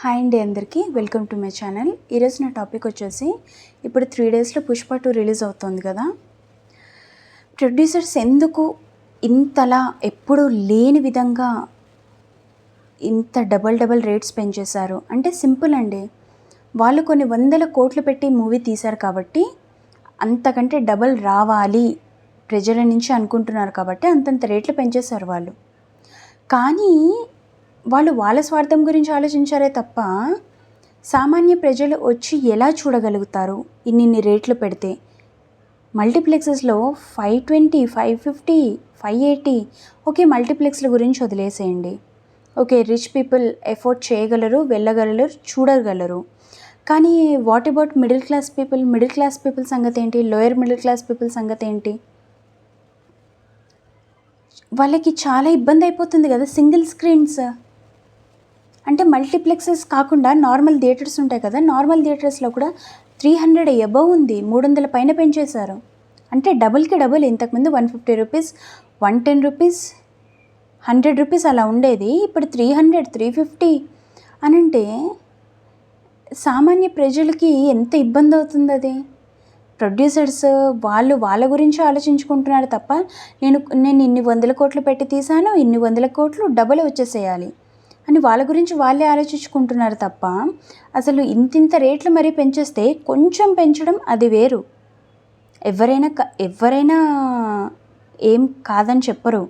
Hi అండి అందరికీ. Welcome to my channel ఈరోజు నా టాపిక్ వచ్చేసి ఇప్పుడు త్రీ డేస్లో పుష్ప టూ రిలీజ్ అవుతుంది కదా. ప్రొడ్యూసర్స్ ఎందుకు ఇంతలా ఎప్పుడూ లేని విధంగా ఇంత డబల్ డబల్ రేట్స్ పెంచేశారు? అంటే సింపుల్ అండి. వాళ్ళు కొన్ని వందల కోట్లు పెట్టి మూవీ తీశారు కాబట్టి అంతకంటే డబల్ రావాలి ప్రజల నుంచి అనుకుంటున్నారు కాబట్టి అంతంత రేట్లు పెంచేశారు వాళ్ళు. కానీ వాళ్ళు వాళ్ళ స్వార్థం గురించి ఆలోచించారే తప్ప సామాన్య ప్రజలు వచ్చి ఎలా చూడగలుగుతారు ఇన్నిన్ని రేట్లు పెడితే? మల్టీప్లెక్సెస్లో five twenty five fifty five eighty okay మల్టీప్లెక్స్ల గురించి వదిలేసేయండి. ఓకే రిచ్ పీపుల్ ఎఫోర్డ్ చేయగలరు వెళ్ళగలరు చూడగలరు. కానీ what about middle class people? Middle class people సంగతి ఏంటి లోయర్ మిడిల్ క్లాస్ పీపుల్ సంగతి ఏంటి వాళ్ళకి చాలా ఇబ్బంది అయిపోతుంది కదా సింగిల్ స్క్రీన్స్. అంటే మల్టీప్లెక్సెస్ కాకుండా నార్మల్ థియేటర్స్ ఉంటాయి కదా నార్మల్ థియేటర్స్లో కూడా త్రీ హండ్రెడ్ ఎబవ్ ఉంది మూడు వందల పైన పెంచేశారు. అంటే డబుల్కి డబుల్ ఇంతకుముందు one fifty rupees one ten rupees hundred rupees అలా ఉండేది ఇప్పుడు త్రీ హండ్రెడ్ త్రీ ఫిఫ్టీ అని అంటే సామాన్య ప్రజలకి ఎంత ఇబ్బంది అవుతుంది అది? ప్రొడ్యూసర్స్ వాళ్ళు వాళ్ళ గురించి ఆలోచించుకుంటున్నారు తప్ప నేను నేను ఇన్ని వందల కోట్లు పెట్టి తీసాను ఇన్ని వందల కోట్లు డబుల్ వచ్చేసేయాలి. అని వాళ్ళ గురించి వాళ్ళే ఆలోచించుకుంటున్నారు తప్ప అసలు ఇంతింత రేట్లు మరీ పెంచేస్తే కొంచెం పెంచడం అది వేరు. ఎవరైనా ఎవరైనా ఏం కాదని చెప్పరు.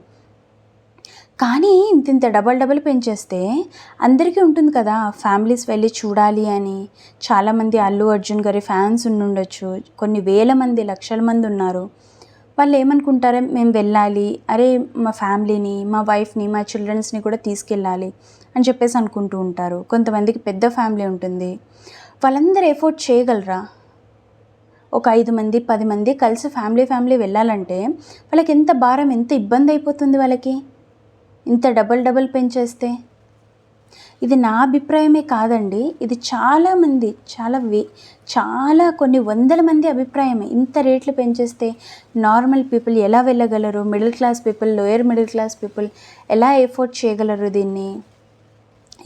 కానీ ఇంతింత డబల్ డబల్ పెంచేస్తే అందరికీ ఉంటుంది కదా ఫ్యామిలీస్ వెళ్ళి చూడాలి అని. చాలామంది అల్లు అర్జున్ గారి ఫ్యాన్స్ ఉండుండొచ్చు. కొన్ని వేల మంది లక్షల మంది ఉన్నారు. వాళ్ళు ఏమనుకుంటారు మేము వెళ్ళాలి. అరే మా ఫ్యామిలీని మా వైఫ్ని మా చిల్డ్రన్స్ని కూడా తీసుకెళ్ళాలి అని చెప్పేసి అనుకుంటూ ఉంటారు. కొంతమందికి పెద్ద ఫ్యామిలీ ఉంటుంది. వాళ్ళందరూ ఎఫోర్డ్ చేయగలరా? ఒక ఐదు మంది పది మంది కలిసి ఫ్యామిలీ ఫ్యామిలీ వెళ్ళాలంటే వాళ్ళకి ఎంత భారం ఎంత ఇబ్బంది అయిపోతుంది వాళ్ళకి? ఇంత డబల్ డబల్ పెంచేస్తే? ఇది నా అభిప్రాయమే కాదండి. ఇది చాలామంది చాలా వే చాలా కొన్ని వందల మంది అభిప్రాయమే. ఇంత రేట్లు పెంచేస్తే నార్మల్ పీపుల్ ఎలా వెళ్ళగలరు? Middle class people lower middle class people ఎలా ఎఫోర్డ్ చేయగలరు దీన్ని?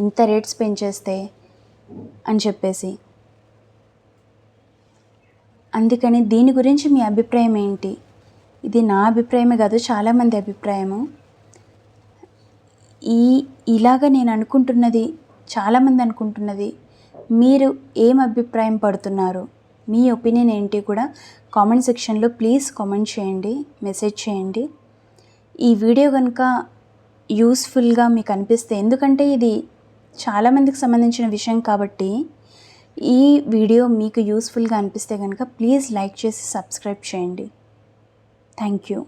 ఇంత రేట్స్ పెంచేస్తే అని చెప్పేసి. అందుకని దీని గురించి మీ అభిప్రాయం ఏంటి? ఇది నా అభిప్రాయమే కాదు చాలామంది అభిప్రాయము. ఈ ఇలాగ నేను అనుకుంటున్నది చాలామంది అనుకుంటున్నది. మీరు ఏం అభిప్రాయం పడుతున్నారు? మీ ఒపీనియన్ ఏంటి కూడా కామెంట్ సెక్షన్లో ప్లీజ్ కామెంట్ చేయండి మెసేజ్ చేయండి. ఈ వీడియో కనుక యూస్ఫుల్గా మీకు అనిపిస్తే ఎందుకంటే ఇది చాలామందికి సంబంధించిన విషయం కాబట్టి ఈ వీడియో మీకు యూస్ఫుల్గా అనిపిస్తే కనుక ప్లీజ్ లైక్ చేసి సబ్స్క్రైబ్ చేయండి. Thank you.